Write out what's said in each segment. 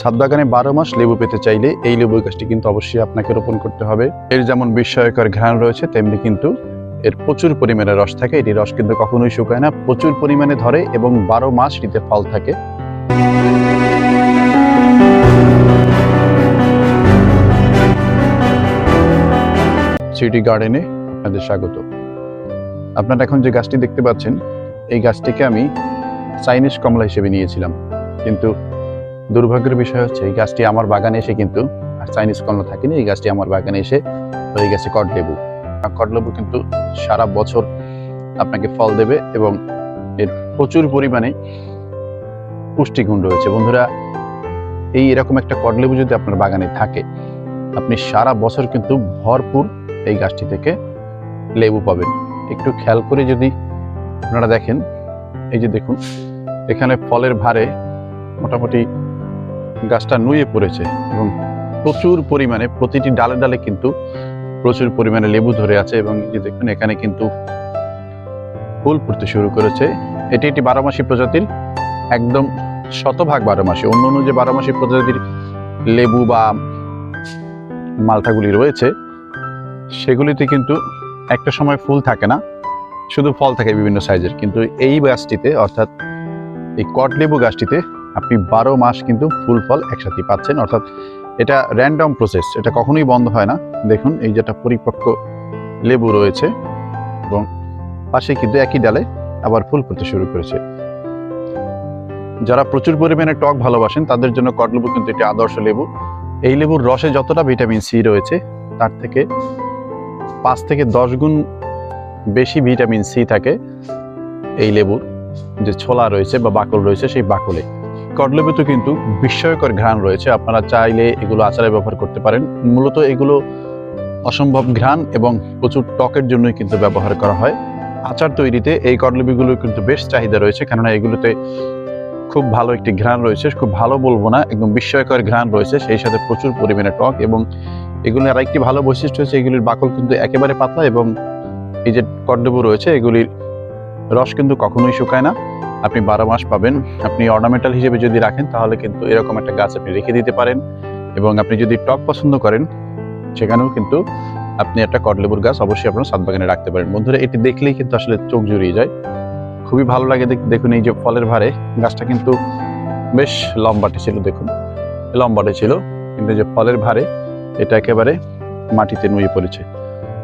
ছাদ বাগানে বারো মাস লেবু পেতে চাইলে এই লেবু গাছটি কিন্তু অবশ্যই আপনাকে রোপণ করতে হবে। এর যেমন বিস্ময়কর ঘ্রাণ রয়েছে, তেমনি কিন্তু এর প্রচুর পরিমাণে রস থাকে। এটি রস কিন্তু কখনোই শুকায় না, প্রচুর পরিমাণে ধরে এবং বারো মাস এটিতে ফল থাকে। সিটি গার্ডেনে আপনাদের স্বাগত। আপনারা এখন যে গাছটি দেখতে পাচ্ছেন, এই গাছটিকে আমি চাইনিজ কমলা হিসেবে নিয়েছিলাম। কিন্তু দুর্ভাগ্যের বিষয় হচ্ছে, এই গাছটি আমার বাগানে এসে কিন্তু, আর চাইনিজ কমলা থাকেনি, এই গাছটি আমার বাগানে এসে হয়ে গেছে কটলেবু। কটলেবু কিন্তু সারা বছর আপনাকে ফল দেবে এবং এর প্রচুর পরিমাণে পুষ্টিগুণ রয়েছে। বন্ধুরা, এই এরকম একটা কটলেবু যদি আপনার বাগানে থাকে, আপনি সারা বছর কিন্তু ভরপুর এই গাছটি থেকে লেবু পাবেন। একটু খেয়াল করে যদি আপনারা দেখেন, এই যে দেখুন, এখানে ফলের ভারে মোটামুটি গাছটা নুয়ে পড়েছে এবং প্রচুর পরিমাণে, প্রতিটি ডালে ডালে কিন্তু প্রচুর পরিমাণে লেবু ধরে আছে এবং দেখুন, এখানে কিন্তু ফুল ফুটতে শুরু করেছে। এটি একটি বারোমাসি প্রজাতির একদম শতভাগ বারোমাসি। অন্য অন্য যে বারোমাসি প্রজাতির লেবু বা মালটাগুলি রয়েছে, সেগুলিতে কিন্তু একটা সময় ফুল থাকে না, শুধু ফল থাকে বিভিন্ন সাইজের। কিন্তু এই গাছটিতে, অর্থাৎ এই কটলেবু গাছটিতে আপনি বারো মাস কিন্তু ফুল ফল একসাথে পাচ্ছেন, অর্থাৎ এটা র্যান্ডম প্রসেস এটা কখনোই বন্ধ হয় না। দেখুন, এই যেটা পরিপক্ক লেবু রয়েছে এবং পাশে কিন্তু একই ডালে আবার ফুল ফুটতে শুরু করেছে। যারা প্রচুর পরিমাণে টক ভালোবাসেন, তাদের জন্য কটলেবু কিন্তু একটি আদর্শ লেবু। এই লেবুর রসে যতটা ভিটামিন সি রয়েছে, তার থেকে পাঁচ থেকে দশ গুণ বেশি ভিটামিন সি থাকে এই লেবুর। যে ছোলা রয়েছে বা বাকল রয়েছে, সেই বাকলে। কটলেবুতে কিন্তু বিস্ময়কর ঘ্রাণ রয়েছে। আপনারা চাইলে এগুলো আচারে ব্যবহার করতে পারেন। মূলত এগুলো অসম্ভব ঘ্রাণ এবং প্রচুর টকের জন্যই কিন্তু ব্যবহার করা হয়। আচার তৈরিতে এই কটলেবুগুলো কিন্তু বেশ চাহিদা রয়েছে, কেননা এগুলোতে খুব ভালো একটি ঘ্রাণ রয়েছে, খুব ভালো বলব না, একদম বিস্ময়কর ঘ্রাণ রয়েছে, সেই সাথে প্রচুর পরিমাণে টক এবং এগুলির আরেকটি ভালো বৈশিষ্ট্য হচ্ছে এগুলির বাকল কিন্তু একেবারে পাতলা এবং এই যে কটলেবু রয়েছে, এগুলির রস কিন্তু কখনোই শুকায় না। আপনি বারো মাস পাবেন। আপনি অর্নামেন্টাল হিসেবে যদি রাখেন, তাহলে কিন্তু এরকম একটা গাছ আপনি রেখে দিতে পারেন। এবং আপনি যদি টক পছন্দ করেন, সেখানেও কিন্তু আপনি একটা কটলেবুর গাছ অবশ্যই আপনার সাত বাগানে রাখতে পারেন। বন্ধুরা, এটি দেখলেই কিন্তু আসলে চোখ জুড়িয়ে যায়। খুবই ভালো লাগে দেখুন এই যে ফলের ভারে গাছটা কিন্তু বেশ লম্বাটে ছিল, দেখুন। লম্বাটে ছিল, কিন্তু যে ফলের ভারে এটা একেবারে মাটিতে নুয়ে পড়েছে।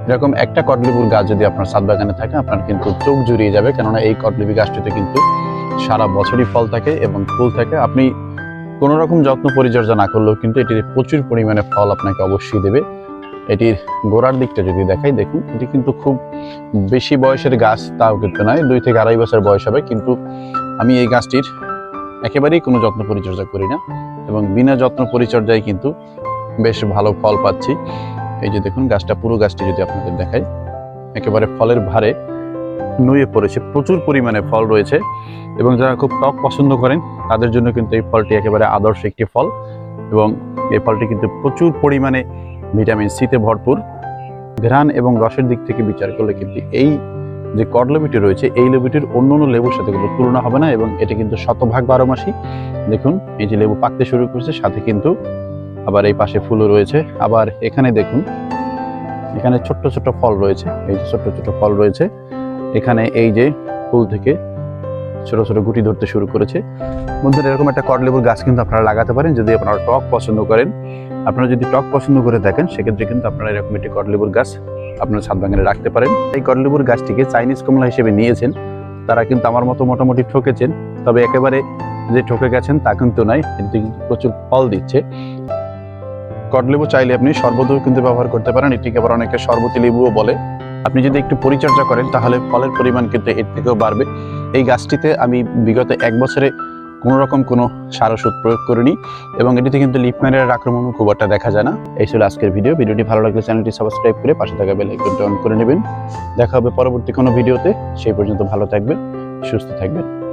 এরকম একটা কটলিপুর গাছ যদি আপনার সাত বাগানে থাকে, আপনার কিন্তু চোখ জুড়িয়ে যাবে। কেননা এই কটলিপি গাছটিতে কিন্তু সারা বছরই ফল থাকে এবং ফুল থাকে। আপনি কোনো রকম যত্ন পরিচর্যা না করলেও কিন্তু এটির প্রচুর পরিমাণে ফল আপনাকে অবশ্যই দেবে। এটির গোড়ার দিকটা যদি দেখাই, দেখুন, এটি কিন্তু খুব বেশি বয়সের গাছ, তাও কিন্তু নয়, দুই থেকে আড়াই বছর বয়স হবে। কিন্তু আমি এই গাছটির একেবারেই কোনো যত্ন পরিচর্যা করি না এবং বিনা যত্ন পরিচর্যায় কিন্তু বেশ ভালো ফল পাচ্ছি। এই যে দেখুন, গাছটা, পুরো গাছটি যদি আপনাদের দেখাই, একেবারে ফলের ভারে নুয়ে পড়েছে। প্রচুর পরিমাণে ফল রয়েছে এবং যারা খুব টক পছন্দ করেন, তাদের জন্য কিন্তু এই ফলটি একেবারে আদর্শ একটি ফল এবং এই ফলটি কিন্তু প্রচুর পরিমাণে ভিটামিন সিতে ভরপুর। ঘ্রাণ এবং রসের দিক থেকে বিচার করলে কিন্তু এই যে কড লেবুটি রয়েছে, এই লেবুটির অন্য অন্য লেবুর সাথে কোনো তুলনা হবে না এবং এটি কিন্তু শতভাগ বারো মাসি দেখুন, এই যে লেবু পাকতে শুরু করেছে, সাথে কিন্তু আবার এই পাশে ফুলও রয়েছে। আবার এখানে দেখুন, এখানে ছোট্ট ছোট্ট ফল রয়েছে, এই ছোট্ট ছোট্ট ফল রয়েছে। এখানে এই যে ফুল থেকে ছোট ছোট গুটি ধরতে শুরু করেছে। বন্ধুরা, এরকম একটা কটলেবুর গাছ কিন্তু আপনারা লাগাতে পারেন। যদি আপনারা টক পছন্দ করেন, আপনারা যদি টক পছন্দ করে থাকেন সেক্ষেত্রে কিন্তু আপনারা এরকম একটি কটলেবুর গাছ আপনার ছাদ বাগানে রাখতে পারেন। এই কটলেবুর গাছটিকে চাইনিজ কমলা হিসেবে নিয়েছেন। তারা কিন্তু আমার মতো মোটামুটি ঠকেছেন, তবে একেবারে যে ঠকে গেছেন তা কিন্তু নয় এটি প্রচুর ফল দিচ্ছে। কটলেবু চাইলে আপনি শরবতও কিন্তু ব্যবহার করতে পারেন। এটিকে আবার অনেকে শরবতি লেবুও বলে। আপনি যদি একটু পরিচর্যা করেন, তাহলে ফলের পরিমাণ কিন্তু এর থেকেও বাড়বে। এই গাছটিতে আমি বিগত এক বছরে কোনো রকম কোনো সার ওষুধ প্রয়োগ করিনি এবং এটিতে কিন্তু লিফ ম্যানের আক্রমণও খুব একটা দেখা যায় না। এই ছিল আজকের ভিডিও। ভিডিওটি ভালো লাগলে চ্যানেলটি সাবস্ক্রাইব করে পাশে থাকা বেল আইকনটি অন করে নেবেন। দেখা হবে পরবর্তী কোনো ভিডিওতে। সেই পর্যন্ত ভালো থাকবেন, সুস্থ থাকবেন।